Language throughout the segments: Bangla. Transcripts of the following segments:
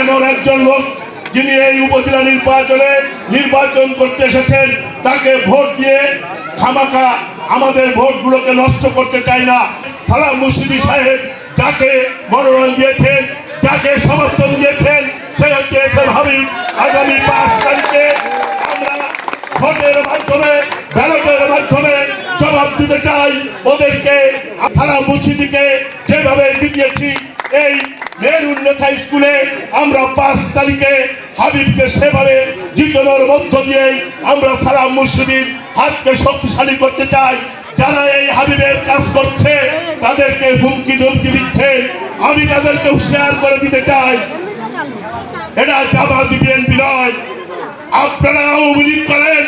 এমন একজন লোক যিনি এই উপজেলা নির্বাচনে নির্বাচন করতে এসেছেন, তাকে ভোট দিয়ে খামাকা আমাদের ভোটগুলোকে নষ্ট করতে চাই না। সালাম মুর্শিদি সাহেব যাকে মনোনয়ন দিয়েছেন, যাকে সমর্থন দিয়েছেন, সে হচ্ছে হাবিব। আগামী পাঁচ তারিখে আমরা ভোটের মাধ্যমে, ব্যালটের মাধ্যমে জবাব দিতে চাই। ওদেরকে, সালাম মুর্শিদিকে যেভাবে জিতিয়েছি, এই মেরুন্নেথা স্কুলে আমরা পাঁচ তারিখে হাবিবকে সেভাবে জিতানোর মধ্য দিয়ে আমরা সারা মুর্শিদির হাতকে শক্তিশালী করতে চাই। যারা এই হাবিবের কাজ করছে, তাদেরকে হুমকি ধমকি দিচ্ছে। আমি তাদেরকে হুঁশিয়ার করে দিতে চাই। এটা জামাত বিএনপি নয়। আপনারা আওয়ামী লীগ করেন,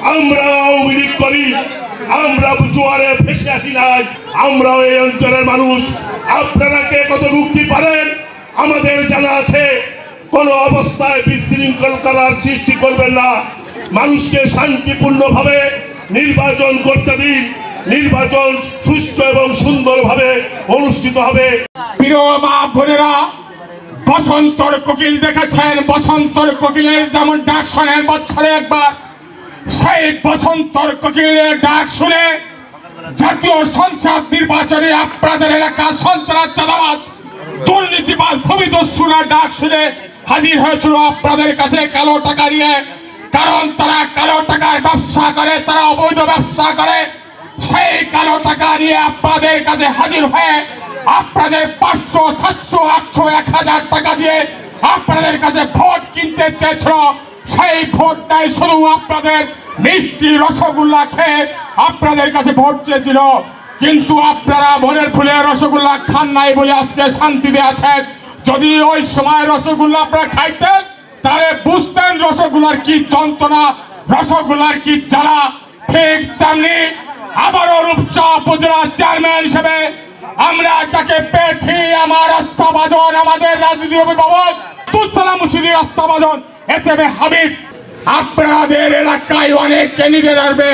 আমরা আওয়ামী লীগ করি। আমরা জোয়ারে ভেসে আসি নাই। আমরাও এই অঞ্চলের মানুষ। আপনারা কে কত রুখতে পারেন আমাদের জানা আছে, কোন অবস্থায় বিশৃঙ্খল করার সৃষ্টি করবেন না। মানুষকে শান্তিপূর্ণভাবে নির্বাচন করতে দিন। নির্বাচন সুষ্ঠু এবং সুন্দরভাবে অনুষ্ঠিত হবে। প্রিয় মা বোনেরা, বসন্তর কোকিল দেখেছেন? বসন্তর কোকিলের যেমন ডাক শোনেন বছরে একবার, সেই বসন্তর কোকিলের ডাক শুনে জাতীয় সংসদ নির্বাচনে আপনাদের এলাকা সন্ত্রাস চালাবাদ দুর্নীতিবাদ ভূমিদস্যুরা ডাক শুনে হাজির হয়েছিল আপনাদের কাছে কালো টাকা নিয়ে। কারণ তারা কালো টাকার ব্যবসা করে, তারা অবৈধ ব্যবসা করে। সেই কালো টাকা নিয়ে আপনাদের কাছে হাজির হয়ে আপনাদের পাঁচশো, সাতশো, আটশো, এক হাজার টাকা দিয়ে আপনাদের কাছে ভোট কিনতে চেয়েছিল। সেই ভোটটাই শুধু আপনাদের মিষ্টি রসগোল্লা খেয়ে আপনাদের কাছে ভোট চেয়েছিল। কিন্তু আপনারা মনের ফুলে রসগোল্লা খান নাই বলে আজকে শান্তিতে আছেন যদি ওই সময় রসগোল্লা আপনারা খাইতেন, তাহলে বুঝতেন রসগোল্লার কি যন্ত্রণা, রসগোল্লার কি জ্বালা। ঠিক তেমনি আবারও রূপসা উপজেলা চেয়ারম্যান হিসেবে আমরা যাকে পেয়েছি আমার আস্থাভাজন, আমাদের রাজনীতি অভিভাবক তুসালাম মুর্শিদি আস্থাভাজন, এস এম এ হাবিব। আপনাদের এলাকায় অনেক ক্যান্ডিডেট আসবে।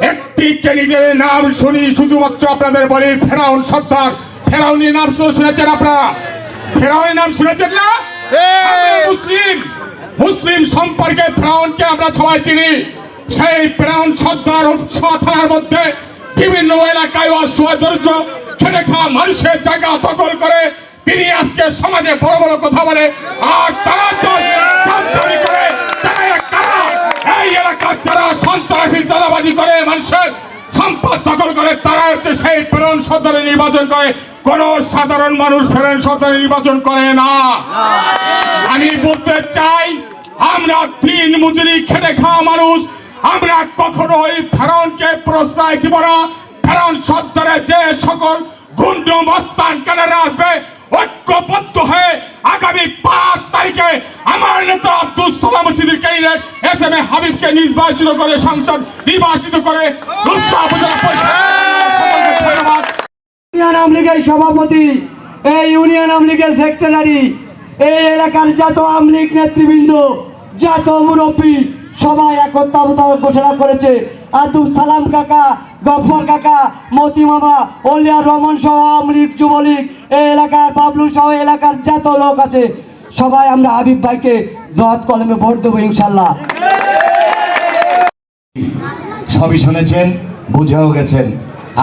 একটি ক্যান্ডিডেটের নাম শুনি শুধুমাত্র আপনাদের বলি ফেরাউন সর্দার। ফেরাউনের নাম শুধু শুনেছেন আপনারা? ফেরাউনের নাম শুনেছেন না? মুসলিম। মুসলিম সম্পর্কে ফেরাউনকে আমরা সবাই চিনি। সেই ফেরাউন সর্দার উৎসব থানার মধ্যে বিভিন্ন এলাকায় অসহায় দরিদ্র খেটে খাওয়া মানুষের জায়গা দখল করে তিনি আজকে সমাজে বড় বড় কথা বলে আর তারা যা- চামচামি করে তারা কারা এই এলাকার যারা সন্ত্রাসী চাঁদাবাজি করে মানুষের সম্পদ দখল করে, তারা হচ্ছে সেই প্রেরণ সদরে নির্বাচন করে। কোন সাধারণ মানুষ প্রেরণ সদরে নির্বাচন করে না। আমি বলতে চাই, আমরা দিন মজুরি খেটে খাওয়া মানুষ, আমরা কখনোই ফেরনকে প্রশ্রয় দিব না। ফেরন সত্তরে যে সকল গুন্ড মস্তান কেনারা আসবে, ঐক্যবদ্ধ হয়ে আগামী পাঁচ তারিখে আমার নেতা সালাম মসজিদের ক্যান্ডিডেট এস এম এ হাবিবকে নির্বাচিত করে সংসদ নির্বাচিত করে রূপসা ইউনিয়ন আওয়ামী লীগের সভাপতি, এই ইউনিয়ন আওয়ামী লীগের সেক্রেটারি এই এলাকার যত আওয়ামী লীগ নেতৃবৃন্দ, যত মুরব্বী, সবাই একত্রাবতা ঘোষণা করেছে। আব্দুল সালাম কাকা, গফর কাকা, মতি মামা অলিয়ার রহমান সহ আওয়ামী লীগ, যুবলীগ, এই এলাকার বাবলু সহ এলাকার যত লোক আছে, সবাই আমরা হাবিব ভাইকে দোয়াত কলমে ভোট দেবো ইনশাল্লাহ। সবই শুনেছেন, বুঝেও গেছেন।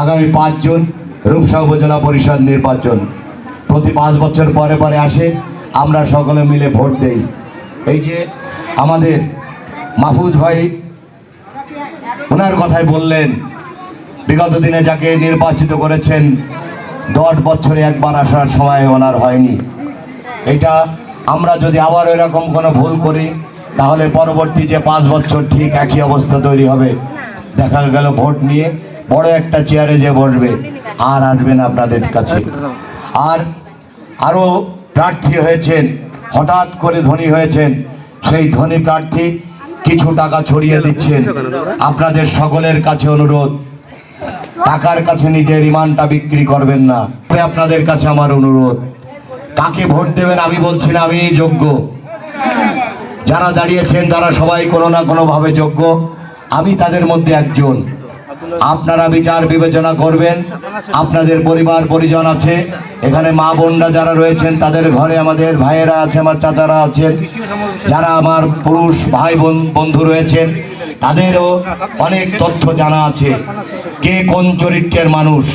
আগামী পাঁচ জুন রূপসা উপজেলা পরিষদ নির্বাচন। প্রতি পাঁচ বছর পরে পরে আসে, আমরা সকলে মিলে ভোট দেই। এই যে আমাদের মাহফুজ ভাই ওনার কথাই বললেন, বিগত দিনে যাকে নির্বাচিত করেছেন, দশ বছরে একবার আসার সময় ওনার হয়নি। এটা আমরা যদি আবার এরকম কোনো ভুল করি, তাহলে পরবর্তী যে পাঁচ বছর ঠিক একই অবস্থা তৈরি হবে। দেখা গেল ভোট নিয়ে বড় একটা চেয়ারে যে বসবে, আর আসবেন আপনাদের কাছে। আর আরও প্রার্থী হয়েছেন, হঠাৎ করে ধনী হয়েছেন, সেই ধনী প্রার্থী কিছু টাকা ছড়িয়ে দিচ্ছেন। আপনাদের সকলের কাছে অনুরোধ, টাকার কাছে নিজের ইমানটা বিক্রি করবেন না। আপনাদের কাছে আমার অনুরোধ কাকে ভোট দেবেন আমি বলছি না, আমি যোগ্য। যারা দাঁড়িয়েছেন তারা সবাই কোনো না কোনো ভাবে যোগ্য। আমি তাদের মধ্যে একজন। আপনারা বিচার বিবেচনা করবেন। আপনাদের পরিবার, পরিজন আছে। এখানে মা বোনরা যারা রয়েছেন, তাদের ঘরে আমাদের ভাইয়েরা আছে, আমার চাচারা আছেন। যারা আমার পুরুষ ভাই বোন, বন্ধু রয়েছেন, তাদেরও অনেক তথ্য জানা আছে। কে কোন চরিত্রের মানুষ?